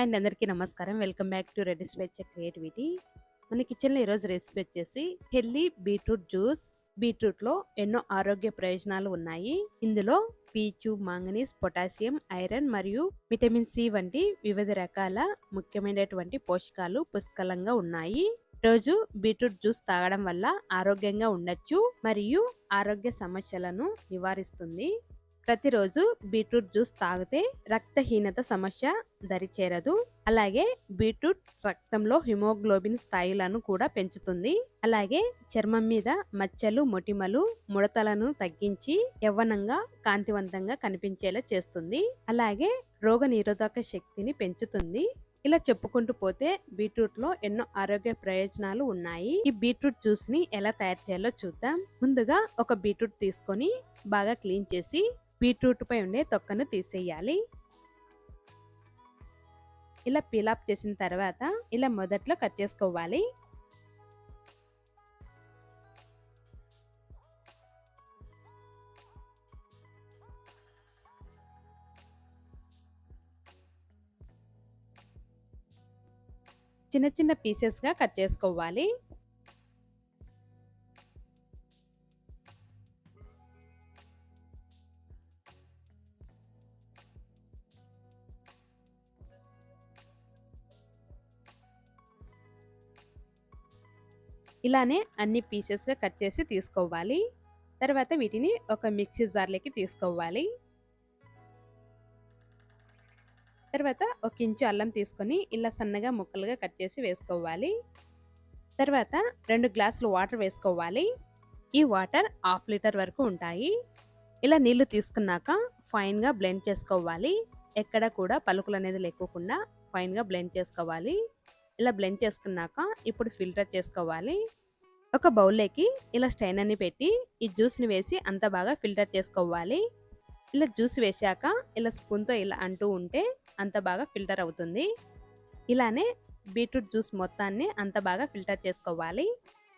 And అందరికీ నమస్కారం. Welcome back to ready speech creativity. మన కిచెన్లో ఈరోజు రెసిపీ వచ్చేసి హెల్లీ బీట్రూట్ జ్యూస్. బీట్రూట్లో ఎన్నో ఆరోగ్య ప్రయోజనాలు ఉన్నాయి. ఇందులో పీచు మాంగనీస్ పొటాషియం ఐరన్ మరియు విటమిన్ సి వంటి వివిధ రకాల ముఖ్యమైనటువంటి పోషకాలు పుష్కలంగా ఉన్నాయి. రోజు బీట్రూట్ జ్యూస్ తాగడం వల్ల ఆరోగ్యంగా ఉండొచ్చు మరియు ఆరోగ్య సమస్యలను నివారిస్తుంది. ప్రతిరోజు బీట్రూట్ జ్యూస్ తాగితే రక్తహీనత సమస్య దరిచేరదు. అలాగే బీట్రూట్ రక్తంలో హిమోగ్లోబిన్ స్థాయిలను కూడా పెంచుతుంది. అలాగే చర్మం మీద మచ్చలు మొటిమలు ముడతలను తగ్గించి యవ్వనంగా కాంతివంతంగా కనిపించేలా చేస్తుంది. అలాగే రోగ నిరోధక శక్తిని పెంచుతుంది. ఇలా చెప్పుకుంటూ పోతే బీట్రూట్లో ఎన్నో ఆరోగ్య ప్రయోజనాలు ఉన్నాయి. ఈ బీట్రూట్ జ్యూస్ని ఎలా తయారు చేయాలో చూద్దాం. ముందుగా ఒక బీట్రూట్ తీసుకొని బాగా క్లీన్ చేసి బీట్రూట్పై ఉండే తొక్కను తీసేయాలి. ఇలా పీలాప్ చేసిన తర్వాత ఇలా మొదట్లో కట్ చేసుకోవాలి. చిన్న చిన్న పీసెస్గా కట్ చేసుకోవాలి. ఇలానే అన్ని పీసెస్గా కట్ చేసి తీసుకోవాలి. తర్వాత వీటిని ఒక మిక్సీ జార్లోకి తీసుకోవాలి. తర్వాత ఒక ఇంచు అల్లం తీసుకొని ఇలా సన్నగా ముక్కలుగా కట్ చేసి వేసుకోవాలి. తర్వాత రెండు గ్లాసులు వాటర్ వేసుకోవాలి. ఈ వాటర్ హాఫ్ లీటర్ వరకు ఉంటాయి. ఇలా నీళ్ళు తీసుకున్నాక ఫైన్గా బ్లెండ్ చేసుకోవాలి. ఎక్కడ కూడా పలుకులు అనేది లేకోకుండా ఫైన్గా బ్లెండ్ చేసుకోవాలి. ఇలా బ్లెండ్ చేసుకున్నాక ఇప్పుడు ఫిల్టర్ చేసుకోవాలి. ఒక బౌల్లోకి ఇలా స్టైనర్ని పెట్టి ఈ జ్యూస్ని వేసి అంత బాగా ఫిల్టర్ చేసుకోవాలి. ఇలా జ్యూస్ వేసాక ఇలా స్పూన్తో ఇలా అంటూ ఉంటే అంత బాగా ఫిల్టర్ అవుతుంది. ఇలానే బీట్రూట్ జ్యూస్ మొత్తాన్ని అంత బాగా ఫిల్టర్ చేసుకోవాలి.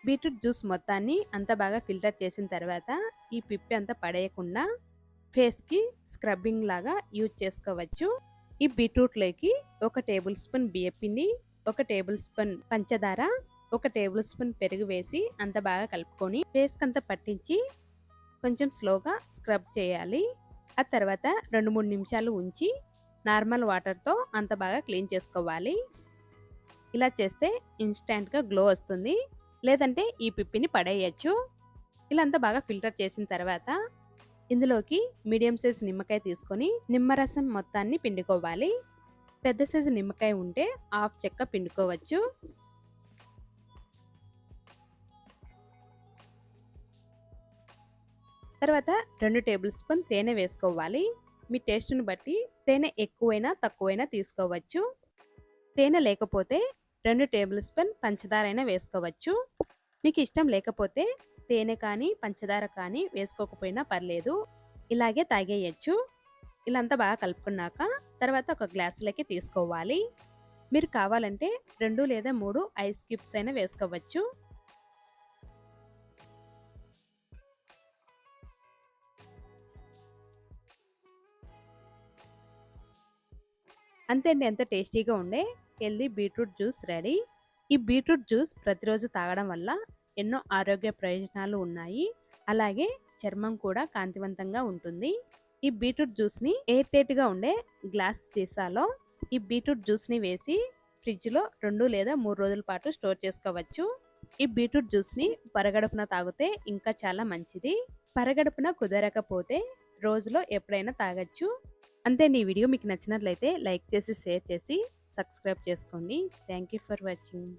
బీట్రూట్ జ్యూస్ మొత్తాన్ని అంత బాగా ఫిల్టర్ చేసిన తర్వాత ఈ పిప్పి అంతా పడేయకుండా ఫేస్కి స్క్రబ్బింగ్ లాగా యూజ్ చేసుకోవచ్చు. ఈ బీట్రూట్లోకి ఒక టేబుల్ స్పూన్ బియ్యపిండి ఒక టేబుల్ స్పూన్ పంచదార ఒక టేబుల్ స్పూన్ పెరుగు వేసి అంత బాగా కలుపుకొని పేస్ట్ అంతా పట్టించి కొంచెం స్లోగా స్క్రబ్ చేయాలి. ఆ తర్వాత రెండు మూడు నిమిషాలు ఉంచి నార్మల్ వాటర్తో అంత బాగా క్లీన్ చేసుకోవాలి. ఇలా చేస్తే ఇన్స్టాంట్గా గ్లో వస్తుంది. లేదంటే ఈ పిప్పిని పడేయచ్చు. ఇలా అంతా బాగా ఫిల్టర్ చేసిన తర్వాత ఇందులోకి మీడియం సైజ్ నిమ్మకాయ తీసుకొని నిమ్మరసం మొత్తాన్ని పిండుకోవాలి. పెద్ద సైజు నిమ్మకాయ ఉంటే హాఫ్ చెక్క పిండుకోవచ్చు. తర్వాత రెండు టేబుల్ స్పూన్ తేనె వేసుకోవాలి. మీ టేస్ట్ని బట్టి తేనె ఎక్కువైనా తక్కువైనా తీసుకోవచ్చు. తేనె లేకపోతే రెండు టేబుల్ స్పూన్ పంచదార అయినా వేసుకోవచ్చు. మీకు ఇష్టం లేకపోతే తేనె కానీ పంచదార కానీ వేసుకోకపోయినా పర్లేదు. ఇలాగే తాగేయచ్చు. ఇలా అంతా బాగా కలుపుకున్నాక తర్వాత ఒక గ్లాసులకి తీసుకోవాలి. మీరు కావాలంటే రెండు లేదా మూడు ఐస్ క్యూబ్స్ అయినా వేసుకోవచ్చు. అంతే అండి ఎంత టేస్టీగా ఉండే హెల్దీ బీట్రూట్ జ్యూస్ రెడీ. ఈ బీట్రూట్ జ్యూస్ ప్రతిరోజు తాగడం వల్ల ఎన్నో ఆరోగ్య ప్రయోజనాలు ఉన్నాయి. అలాగే చర్మం కూడా కాంతివంతంగా ఉంటుంది. ఈ బీట్రూట్ జ్యూస్ని ఎయిర్ టైట్గా ఉండే గ్లాస్ సీసాలో ఈ బీట్రూట్ జ్యూస్ని వేసి ఫ్రిడ్జ్లో రెండు లేదా మూడు రోజుల పాటు స్టోర్ చేసుకోవచ్చు. ఈ బీట్రూట్ జ్యూస్ని పరగడుపున తాగితే ఇంకా చాలా మంచిది. పరగడుపున కుదరకపోతే రోజులో ఎప్పుడైనా తాగొచ్చు. అంతే ఈ వీడియో మీకు నచ్చినట్లయితే లైక్ చేసి షేర్ చేసి సబ్స్క్రైబ్ చేసుకోండి. Thank you for watching.